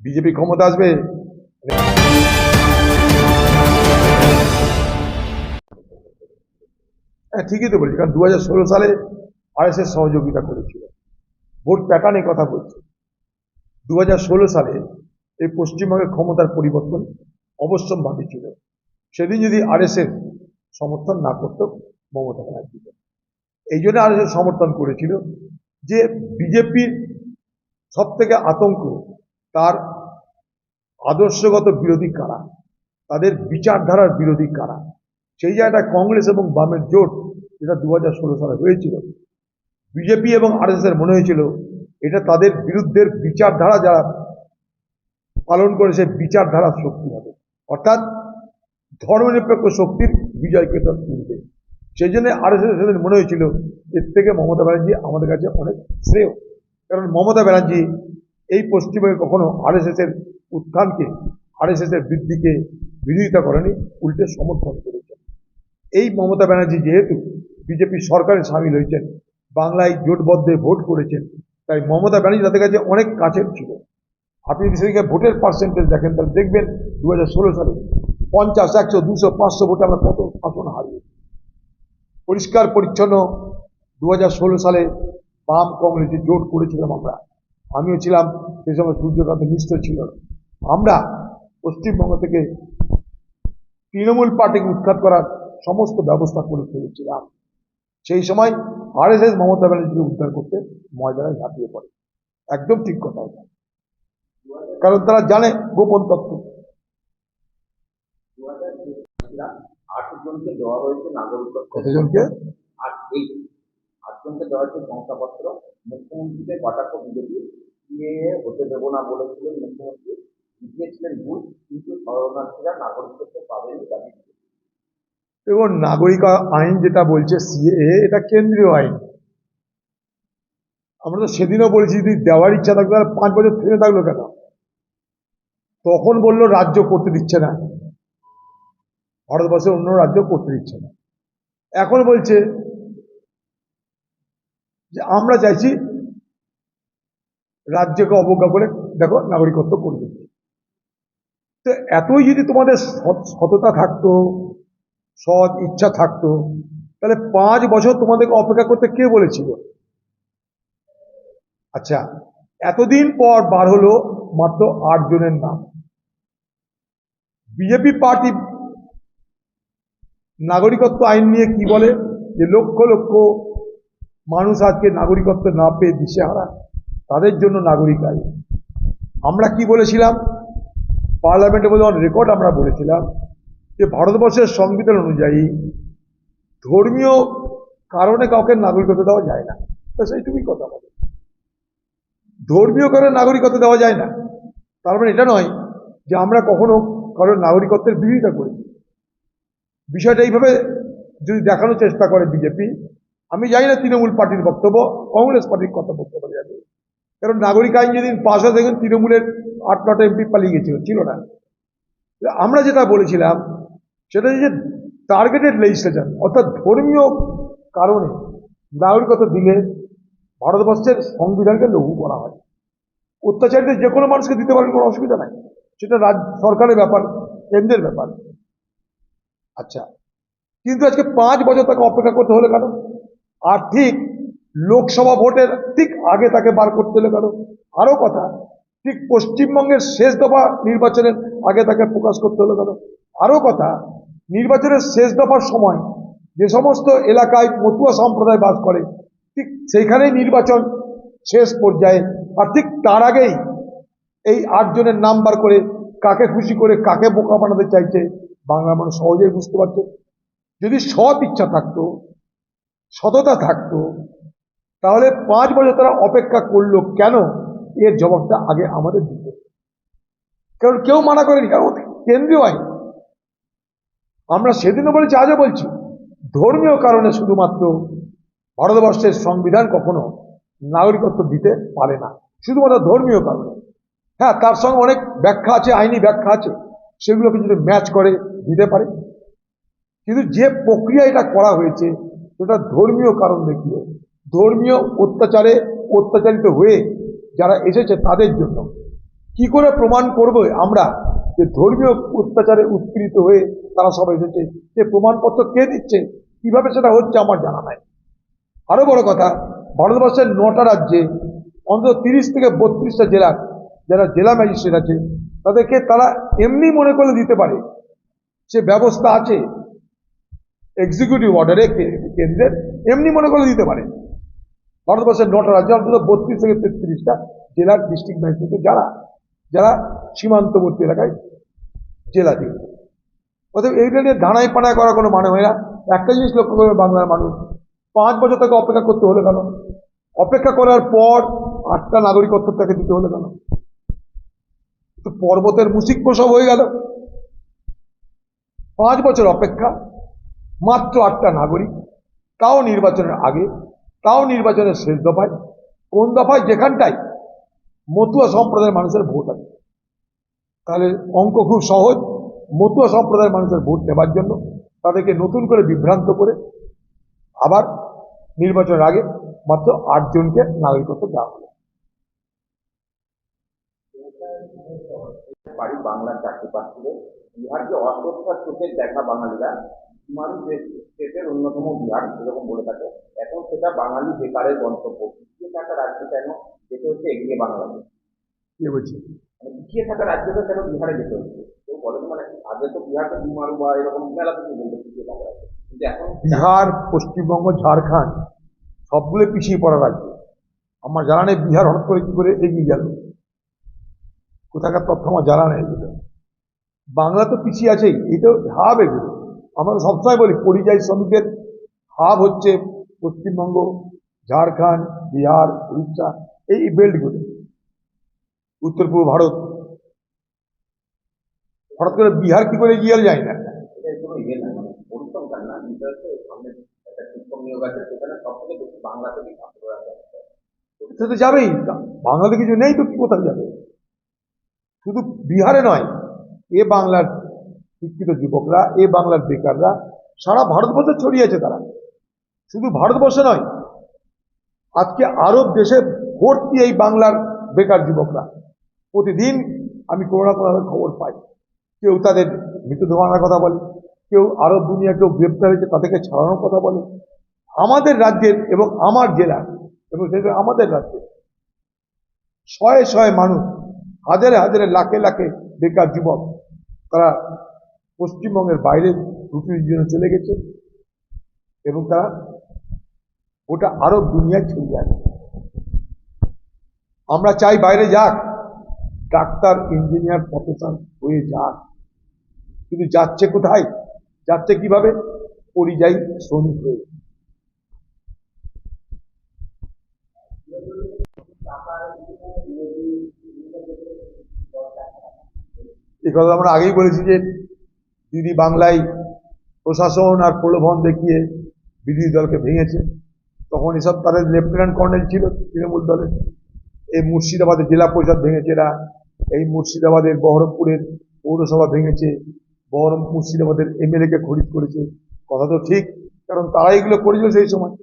BJP ক্ষমতা আসবে? হ্যাঁ ঠিকই তো বলছি, কারণ দু হাজার ষোলো সালে আরএসএস সহযোগিতা করেছিল। ভোট প্যাটার্নে কথা বলছে। দু হাজার ষোলো সালে এই পশ্চিমবঙ্গের ক্ষমতার পরিবর্তন অবশ্যম্ভাবী ছিল। সেদিন যদি আরএসএস সমর্থন না করত, মমতা ব্যানার্জিকে এই জন্য আরএসএস সমর্থন করেছিল যে বিজেপির সব থেকে আতঙ্ক তার আদর্শগত বিরোধী কারা? তাদের বিচারধারার বিরোধী কারা? সেই জায়গায় কংগ্রেস এবং বামের জোট যেটা দু হাজার ষোলো সালে হয়েছিল, বিজেপি এবং আরএসএস এর মনে হয়েছিল, এটা তাদের বিরুদ্ধের বিচারধারা যারা পালন করে সেই বিচারধারার শক্তি হবে। অর্থাৎ ধর্মনিরপেক্ষ শক্তির বিজয়কে তার তুলবে। সেই জন্য আরএসএস এর মনে হয়েছিল, এর থেকে মমতা ব্যানার্জি আমাদের কাছে অনেক শ্রেয়। কারণ মমতা ব্যানার্জি এই পশ্চিমবঙ্গে কখনো আরএসএস এর উত্থানকে আরএসএস এর বৃদ্ধিকে বিরোধিতা করেনি, উল্টে সমর্থন করেছেন। এই মমতা ব্যানার্জি যেহেতু বিজেপি সরকারে সামিল হয়েছেন, বাংলায় জোটবদ্ধে ভোট করেছেন, তাই মমতা ব্যানার্জি তাদের কাছে অনেক কাছের ছিল। আপনি যদি সেদিকে ভোটের পার্সেন্টেজ দেখেন, তাহলে দেখবেন দু হাজার ষোলো সালে পঞ্চাশ, একশো, দুশো, পাঁচশো ভোটে আমরা কত আসন হারিয়েছি। পরিষ্কার পরিচ্ছন্ন দু হাজার ষোলো সালে বাম কংগ্রেসে জোট করেছিলাম আমরা। আমিও ছিলাম সেই সময় সূর্যকান্ত মিশ্র ছিল। আমরা পশ্চিমবঙ্গ থেকে তৃণমূল পার্টিকে উৎখাত করার সমস্ত ব্যবস্থা করে ফেলেছিলাম। সেই সময় আরএসএস মমতা ব্যানার্জিকে উদ্ধার করতে ময়দানে ঝাঁপিয়ে পড়ে। একদম ঠিক কথা এটা। কারণ তারা জানে গোপন তথ্য। আট জনকে দেওয়া হয়েছে নাগরিকত্ব। কতজনকে? আটজনকে দেওয়া হয়েছে শংসাপত্র, মুখ্যমন্ত্রীকে কটাক্ষ বিজেপি, সিএএ হতে দেবো না বলেছিলেন মুখ্যমন্ত্রী। দিয়েছিলেন ভুল, কিন্তু শরণার্থীরা নাগরিকত্ব পাবেন দাবি। দেখুন, নাগরিক আইন যেটা বলছে সিএ এটা কেন্দ্রীয় আইন। আমরা তো সেদিনও বলেছি, যদি দেওয়ার ইচ্ছা থাকতো, তাহলে পাঁচ বছর থেমে থাকল কেন? তখন বলল, রাজ্য করতে দিচ্ছে না। ভারতবর্ষের অন্য রাজ্য করতে দিচ্ছে না। এখন বলছে যে আমরা চাইছি রাজ্যকে অবজ্ঞা করে, দেখো, নাগরিকত্ব করবে। তো এতই যদি তোমাদের সততা থাকতো, সৎ ইচ্ছা থাকতো, তাহলে পাঁচ বছর তোমাদেরকে অপেক্ষা করতে কে বলেছিল? আচ্ছা এতদিন পর বার হলো মাত্র আট জনের নাম। বিজেপি পার্টি নাগরিকত্ব আইন নিয়ে কি বলে? যে লক্ষ লক্ষ মানুষ আজকে নাগরিকত্ব না পেয়ে দিশেহারা, তাদের জন্য নাগরিক আইন। আমরা কি বলেছিলাম? পার্লামেন্টে বলে রেকর্ড আমরা বলেছিলাম যে ভারতবর্ষের সংবিধান অনুযায়ী ধর্মীয় কারণে কাউকে নাগরিকত্ব দেওয়া যায় না। সেইটুকুই কথা বলে। ধর্মীয় কারণে নাগরিকত্ব দেওয়া যায় না। তার মানে এটা নয় যে আমরা কখনো কারোর নাগরিকত্বের বিরোধিতা করেছি বিষয়টা এইভাবে যদি দেখানোর চেষ্টা করে বিজেপি আমি জানি না তৃণমূল পার্টির বক্তব্য, কংগ্রেস পার্টির কথা বক্তব্য যাবে কারণ নাগরিক আইন যেদিন পাশ হয় দেখুন তৃণমূলের আট, নটা এমপি পালিয়ে গেছিল, ছিল না। আমরা যেটা বলেছিলাম, সেটা যে টার্গেটেড লেজিসলেশন অর্থাৎ ধর্মীয় কারণে নাগরিকত্ব দিলে ভারতবর্ষের সংবিধানকে লঘু করা হয়। অত্যাচারীদের যে কোনো মানুষকে দিতে পারেন কোনো অসুবিধা নাই। সেটা রাজ্য সরকারের ব্যাপার, কেন্দ্রের ব্যাপার। আচ্ছা কিন্তু আজকে পাঁচ বছর তাকে অপেক্ষা করতে হলে কেন? আর ঠিক লোকসভা ভোটের ঠিক আগে তাকে বার করতে হলে কেন আরও কথা, ঠিক পশ্চিমবঙ্গের শেষ দফা নির্বাচনের আগে তাকে প্রকাশ করতে হলে কেন আরও কথা, নির্বাচনের শেষ দফার সময় যে সমস্ত এলাকায় মতুয়া সম্প্রদায় বাস করে, ঠিক সেইখানেই নির্বাচন শেষ পর্যায়ে আর ঠিক তার আগেই এই আটজনের নাম বার করে কাকে খুশি করে কাকে বোকা বানাতে চাইছে বাংলা মানুষ সহজেই বুঝতে পারছে। যদি সৎ ইচ্ছা থাকতো সততা থাকতো, তাহলে পাঁচ বছর তারা অপেক্ষা করল কেন? এর জবাবটা আগে আমাদের দিতে কারণ কেউ মানা করেনি, কারণ কেন্দ্রীয় আইন। আমরা সেদিনও বলেছি, আজও বলছি, ধর্মীয় কারণে শুধুমাত্র ভারতবর্ষের সংবিধান কখনো নাগরিকত্ব দিতে পারে না, শুধুমাত্র ধর্মীয় কারণে। হ্যাঁ তার সঙ্গে অনেক ব্যাখ্যা আছে, আইনি ব্যাখ্যা আছে, সেগুলোকে যদি ম্যাচ করে দিতে পারে। কিন্তু যে প্রক্রিয়া এটা করা হয়েছে সেটা ধর্মীয় কারণ দেখিয়ে ধর্মীয় অত্যাচারে অত্যাচারিত হয়ে যারা এসেছে তাদের জন্য। কি করে প্রমাণ করব আমরা যে ধর্মীয় অত্যাচারে উৎপীড়িত হয়ে তারা সব এসেছে? সে প্রমাণপত্র কে দিচ্ছে? কীভাবে সেটা হচ্ছে আমার জানা নাই। আরও বড় কথা, ভারতবর্ষের নটা রাজ্যে অন্তত তিরিশ থেকে বত্রিশটা জেলার যারা জেলা ম্যাজিস্ট্রেট আছে, তাদেরকে তারা এমনি মনে করে দিতে পারে। সে ব্যবস্থা আছে এক্সিকিউটিভ অর্ডারে কেন্দ্রের, এমনি মনে করে দিতে পারে। ভারতবর্ষের নটা রাজ্য অন্তত বত্রিশ থেকে তেত্রিশটা জেলার ডিস্ট্রিক্ট ম্যাজিস্ট্রেট যারা যারা সীমান্তবর্তী এলাকায় জেলা দিয়ে। অতএব এইটা নিয়ে দাঁড়াই পাড়ায় করার কোনো মানে হয় না। একটা জিনিস লক্ষ্য করবে বাংলার মানুষ, পাঁচ বছর তাকে অপেক্ষা করতে হলো কেন? অপেক্ষা করার পর আটটা নাগরিকত্ব তাকে দিতে হলো কেন? তো পর্বতের মুসিক প্রসব হয়ে গেল। পাঁচ বছর অপেক্ষা মাত্র আটটা নাগরিক, তাও নির্বাচনের আগে, তাও নির্বাচনের শেষ দফায়, কোন দফায় যেখানটায় মতুয়া সম্প্রদায়ের মানুষের ভোট আছে। তাহলে অঙ্ক খুব সহজ, মতুয়া সম্প্রদায়ের মানুষের ভোট নেবার জন্য তাদেরকে নতুন করে বিভ্রান্ত করে আবার নির্বাচনের আগে মাত্র আটজনকে নাগরিকত্ব দেওয়া হলো বাড়ি বাংলার চাকরি পাচ্ছিল বিহার যে অস্বস্থার চোখের দেখা বাঙালিরা মানুষ অন্যতম বিহার এরকম বলে থাকে এখন সেটা বাঙালি বেকারের গন্তব্য। পিছিয়ে থাকা রাজ্য কেন? যেতে হচ্ছে এগিয়ে বাংলাদেশ। কে বলছি? মানে পিছিয়ে থাকা রাজ্যটা কেন বিহারে যেতে হচ্ছে? কেউ বলেন মানে আগে তো বিহারটা বিমারু বা এরকম মেলা কিছু বলতো পিছিয়ে থাকা রাজ্য। কিন্তু এখন বিহার পশ্চিমবঙ্গ ঝাড়খণ্ড সবগুলো পিছিয়ে পড়া রাজ্য। আমার জানা নেই বিহার হঠাৎ করে কি করে এগিয়ে গেল। কোথাকার তথ্য আমার জানা নেই। বাংলা তো পিছিয়ে আছেই এটা ভাব এগুলো আমরা সবসময় বলি পরিযায়ী শ্রমিকের হাব হচ্ছে পশ্চিমবঙ্গ ঝাড়খণ্ড বিহার উড়িষ্যা এই বেল্টগুলো। উত্তর পূর্ব ভারত। হঠাৎ করে বিহার কি করে গিয়ে যায় না। ইয়ে নাই মানে সে তো যাবেই বাংলাতে কিছু নেই তো কি কোথায় যাবে? শুধু বিহারে নয় এ বাংলার শিক্ষিত যুবকরা, এ বাংলার বেকাররা, সারা ভারতবর্ষে ছড়িয়েছে তারা। শুধু ভারতবর্ষে নয়, আজকে আরব দেশে ভর্তি এই বাংলার বেকার যুবকরা। প্রতিদিন আমি কোনো না কোনো খবর পাই। কেউ তাদের মৃত্যু আনার কথা বলে, কেউ আরব দুনিয়া কেউ গ্রেপ্তার হয়েছে তাদেরকে ছাড়ানোর কথা বলে। আমাদের রাজ্যের এবং আমার জেলা এবং সেটা আমাদের রাজ্যে শয়ে শয়ে মানুষ, হাজারে হাজারে লাখে লাখে বেকার যুবক তারা পশ্চিমবঙ্গের বাইরে রুটির জন্য চলে গেছে এবং তারা ওটা আরব দুনিয়ায় ছড়িয়ে আছে। আমরা চাই বাইরে যাক, ডাক্তার, ইঞ্জিনিয়ার, প্রফেসর হয়ে যাক। কিন্তু যাচ্ছে কোথায়? যাচ্ছে কীভাবে? পরিযায়ী শ্রমিক হয়ে। এ কথা আমরা আগেই বলেছি যে দিদি বাংলায় প্রশাসন আর প্রলোভন দেখিয়ে বিরোধী দলকে ভেঙেছে। তখন এসব তাদের লেফটেন্যান্ট কর্নেল ছিল তৃণমূল দলের। এই মুর্শিদাবাদের জেলা পরিষদ ভেঙেছে এরা। এই মুর্শিদাবাদের বহরমপুরের পৌরসভা ভেঙেছে। বহরম, মুর্শিদাবাদের এমএলএ কে খরিদ করেছে। কথা তো ঠিক, কারণ তারা এগুলো করেছিল সেই সময়।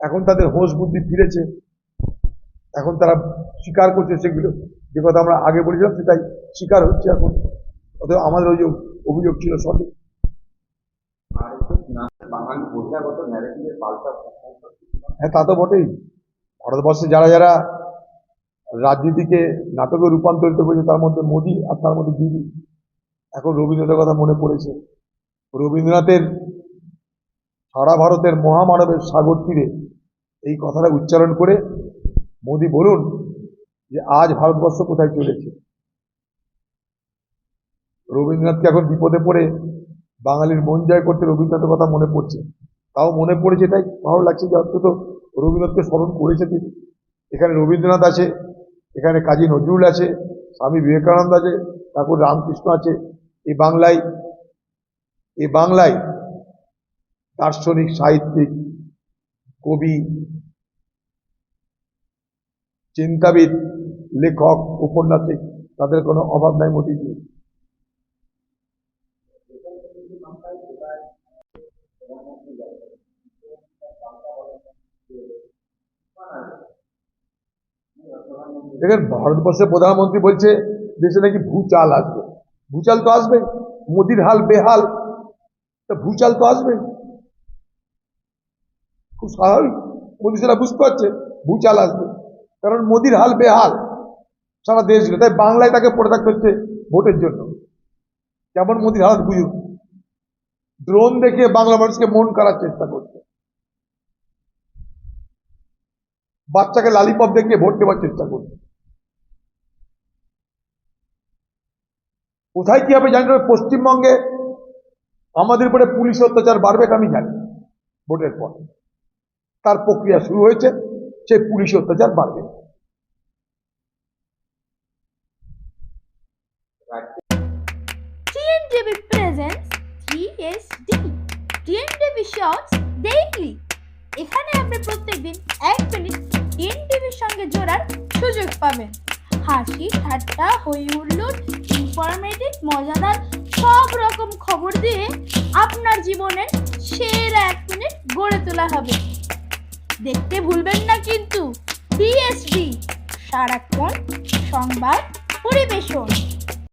এখন তাদের হোশ বুদ্ধি ফিরেছে। এখন তারা স্বীকার করছে সেগুলো। যে কথা আমরা আগে বলেছিলাম সেটাই স্বীকার হচ্ছে এখন। অতএব আমাদের ওই যে অভিযোগ ছিল সঠিক। হ্যাঁ তা তো বটেই। ভারতবর্ষে যারা যারা রাজনীতিকে, নাটকে রূপান্তরিত করেছে, তার মধ্যে মোদী আর তার মধ্যে দিদি এখন রবীন্দ্রনাথের কথা মনে পড়েছে। রবীন্দ্রনাথের সারা ভারতের মহামানবের সাগর তীরে এই কথাটা উচ্চারণ করে মোদী বলুন যে, আজ ভারতবর্ষ কোথায় চলেছে? রবীন্দ্রনাথকে এখন বিপদে পড়ে? বাঙালির মন জয় করতে রবীন্দ্রনাথের কথা মনে পড়ছে। তাও মনে পড়েছে, তাই ভালো লাগছে যে অন্তত রবীন্দ্রনাথকে স্মরণ করেছে তিনি। এখানে রবীন্দ্রনাথ আছে, এখানে কাজী নজরুল আছে, স্বামী বিবেকানন্দ আছে, ঠাকুর রামকৃষ্ণ আছে। এই বাংলায় এই বাংলায় দার্শনিক, সাহিত্যিক, কবি, চিন্তাবিদ, লেখক, উপন্যাসিক, তাদের কোনো অভাব নাই মোদিজি দেখেন ভারতবর্ষের প্রধানমন্ত্রী বলছে, দেশে নাকি ভূচাল আসবে। ভূচাল তো আসবে, মোদির হাল বেহাল, তা ভূচাল তো আসবে। খুব স্বাভাবিক, মোদি সেটা বুঝতে পারছে, ভূচাল আসবে। কারণ মোদির হাল বেহাল, সারা দেশ তাই বাংলায় তাকে পড়ে থাকতে হচ্ছে ভোটের জন্য। যেমন মোদির হালত বুঝুক ড্রোন দেখে বাংলা মানুষকে মন করার চেষ্টা করছে। বাচ্চাকে লালিপপ দেখিয়ে ভোট দেওয়ার চেষ্টা করছে। কোথায় কি হবে জানি না, পশ্চিমবঙ্গে আমাদের উপরে পুলিশ অত্যাচার বাড়বে আমি জানি ভোটের পর। তার প্রক্রিয়া শুরু হয়েছে সেই পুলিশ অত্যাচার বাড়বে। এখানে আপনি প্রত্যেকদিন এক মিনিট টিএনটিভির সঙ্গে জোড়ার সুযোগ পাবেন। হাসি, ঠাট্টা, হই হুল্লোড় ইনফরমেটিভ মজাদার, সব রকম খবর দিয়ে আপনার জীবনের সেরা এক মিনিট গড়ে তোলা হবে। দেখতে ভুলবেন না কিন্তু বিএসবি সারাক্ষণ সংবাদ পরিবেশন।